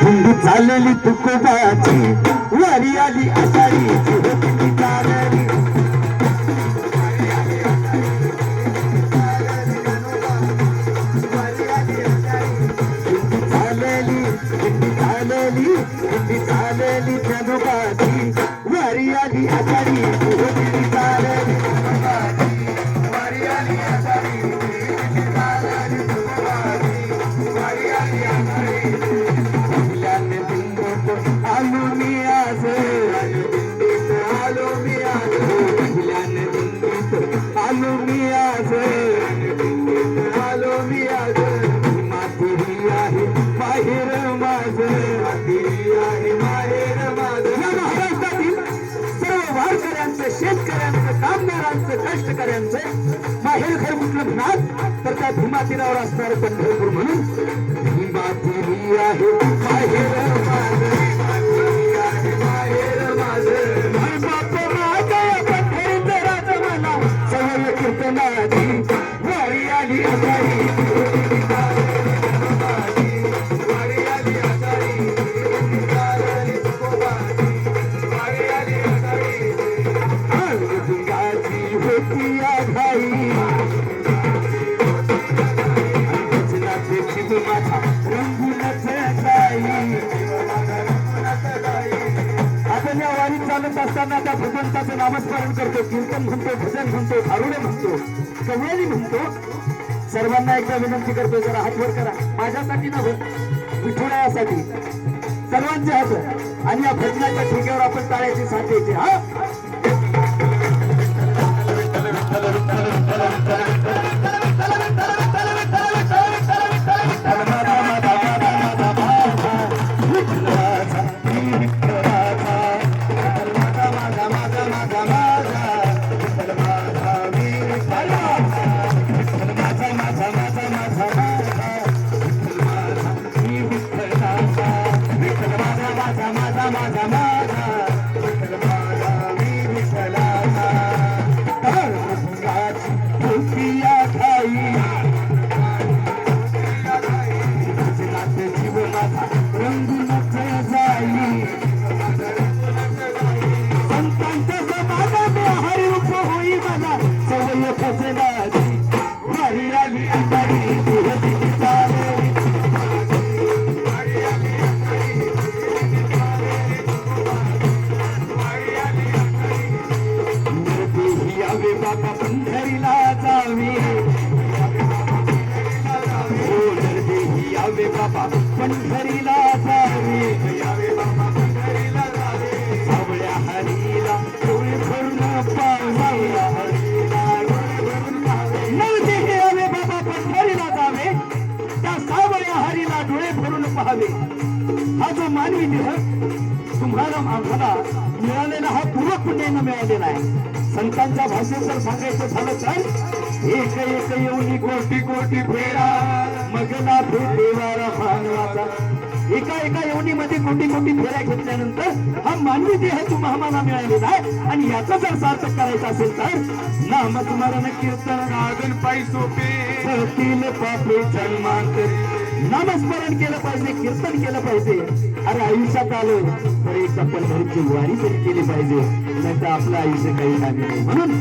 धुंद चालली तुकोबाची वारी आली आषाढीची होती ती वारी आली आषाढी शेतकऱ्यांचं कामगारांचं कष्टकऱ्यांचं माहेर घर कुठलं म्हणा तर त्या भीमा तीरावर असणार पंढरपूर म्हणून भीमा तिरी आहे बाहेर माझ माथेरी मला सवय कीर्तनाची वारी आली रंगूनच जाई आपण या वारीत चालत असताना त्या भगवंताचं नामस्मरण करतो कीर्तन म्हणतो भजन म्हणतो धारुणे म्हणतो कवळी म्हणतो. सर्वांना एकदा विनंती करतो जरा हात वर करा. माझ्यासाठी नव्हे विठुरायासाठी. सर्वांचे हात. आणि या भजनाच्या ठिकावर आपण टाळ्याची साथ द्यायची. हा? बाबा पंढरीला जावे. यावे बाबा पंढरीला जावे. सावळ्या हरीला डोळे भरून पाहावे नरदेही यावे बाबा पंढरीला जावे. त्या सावळ्या हरीला डोळे भरून पाहावे. हा जो मानवी देह तुम्हाला आम्हाला मिळालेला हा पूर्व पुण्यानं मिळालेला आहे. संतांच्या भाषेत जर सांगायचं झालं तर एक एक येऊन कोटी कोटी फेरा मगला फेटेवारा मानवाचा. एका एका येवणीमध्ये कोटी कोटी फेऱ्या घेतल्यानंतर हा मानवी देह तुम्हा आम्हाला मिळालेला आहे. आणि याचा जर सार्थक करायचा असेल तर नामस्मरण कीर्तन नागन पायी सोपे. पापे जन्मांतरी. नामस्मरण केलं पाहिजे कीर्तन केलं पाहिजे. अरे आयुष्यात आलो तर एक पंढरीची वारी तरी केली पाहिजे. नाही तर आपलं आयुष्य काही नाही नाही. म्हणून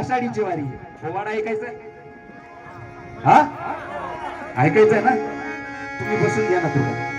आषाढीची वारी पोवाडा ऐकायचं हा? ऐकायचंय ना? तुम्ही बसून घ्या ना तुम्हाला